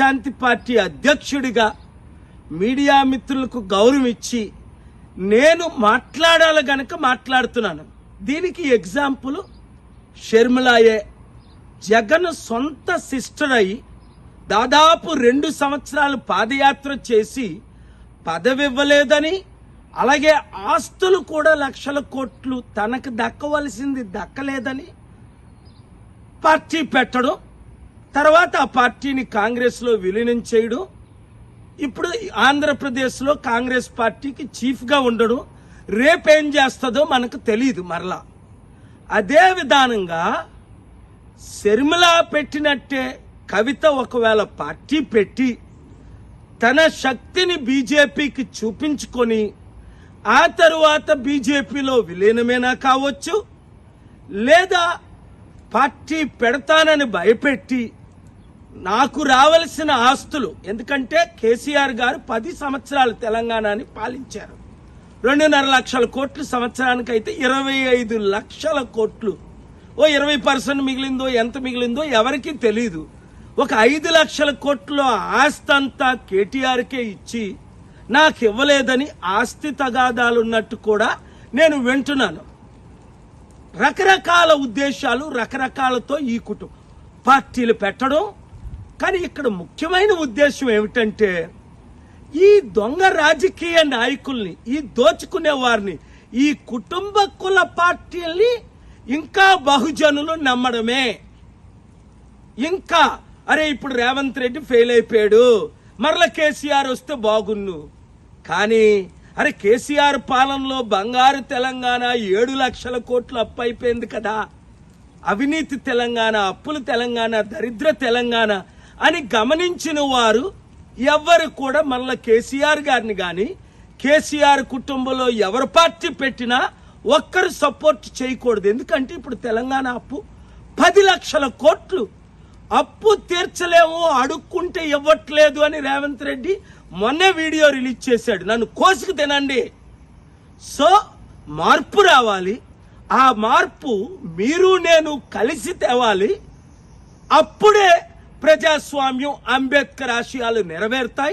శాంతి party అధ్యక్షుడిగా media మిత్రులకు గౌరవం ఇచ్చి నేను మాట్లాడాలి గనక మాట్లాడుతున్నాను. దీనికి ఎగ్జాంపుల్ షర్మిలాయే జగన్ సొంత సిస్టర్ అయి దాదాపు రెండు సంవత్సరాలు పాదయాత్ర చేసి పదవి ఇవ్వలేదని అలాగే ఆస్తులు కూడా లక్షల కోట్లు తనకు దక్కవలసింది దక్కలేదని పార్టీ పెట్టడం తర్వాత ఆ పార్టీని కాంగ్రెస్లో విలీనం చేయడం. ఇప్పుడు ఆంధ్రప్రదేశ్లో కాంగ్రెస్ పార్టీకి చీఫ్గా ఉండడం. రేపేం చేస్తుందో మనకు తెలియదు మరలా. అదే విధానంగా శర్మిల పెట్టినట్టే కవిత ఒకవేళ పార్టీ పెట్టి తన శక్తిని బీజేపీకి చూపించుకొని ఆ తరువాత బీజేపీలో విలీనమైనా కావచ్చు? లేదా పార్టీ పెడతానని భయపెట్టి నాకు రావలసిన ఆస్తులు. ఎందుకంటే కేసీఆర్ గారు పది సంవత్సరాలు తెలంగాణని పాలించారు. రెండున్నర లక్షల కోట్లు సంవత్సరానికి అయితే ఇరవై ఐదు లక్షల కోట్లు. ఓ ఇరవై పర్సెంట్ మిగిలిందో ఎంత మిగిలిందో ఎవరికీ తెలియదు ఒక ఐదు లక్షల కోట్ల ఆస్తి అంతా కేటీఆర్కే ఇచ్చి నాకు ఇవ్వలేదని ఆస్తి తగాదాలు ఉన్నట్టు కూడా నేను వింటున్నాను. రకరకాల ఉద్దేశాలు రకరకాలతో ఈ కుటుంబం. పార్టీలు పెట్టడం కానీ ఇక్కడ ముఖ్యమైన ఉద్దేశం ఏమిటంటే ఈ దొంగ రాజకీయ నాయకుల్ని ఈ దోచుకునే వారిని ఈ కుటుంబ కుల పార్టీల్ని ఇంకా బహుజనులు నమ్మడమే. ఇంకా అరే ఇప్పుడు రేవంత్ రెడ్డి ఫెయిల్ అయిపోయాడు మరల కేసీఆర్ వస్తే బాగున్ను. కానీ అరే కేసీఆర్ పాలనలో బంగారు తెలంగాణ ఏడు లక్షల కోట్లు అప్పు అయిపోయింది కదా. అవినీతి తెలంగాణ అప్పుల తెలంగాణ దరిద్ర తెలంగాణ అని గమనించిన వారు ఎవ్వరు కూడా మళ్ళీ కేసీఆర్ గారిని కానీ కేసీఆర్ కుటుంబంలో ఎవరు పార్టీ పెట్టినా ఒక్కరు సపోర్ట్ చేయకూడదు. ఎందుకంటే ఇప్పుడు తెలంగాణ అప్పు పది లక్షల కోట్లు. అప్పు తీర్చలేము అడుక్కుంటే ఇవ్వట్లేదు అని రేవంత్ రెడ్డి మొన్నే వీడియో రిలీజ్ చేశాడు. నన్ను కోసుకు తినండి. సో మార్పు రావాలి. ఆ మార్పు మీరు నేను కలిసి తేవాలి. అప్పుడే ప్రజాస్వామ్యం అంబేద్కర్ ఆశయాలు నెరవేరుతాయి.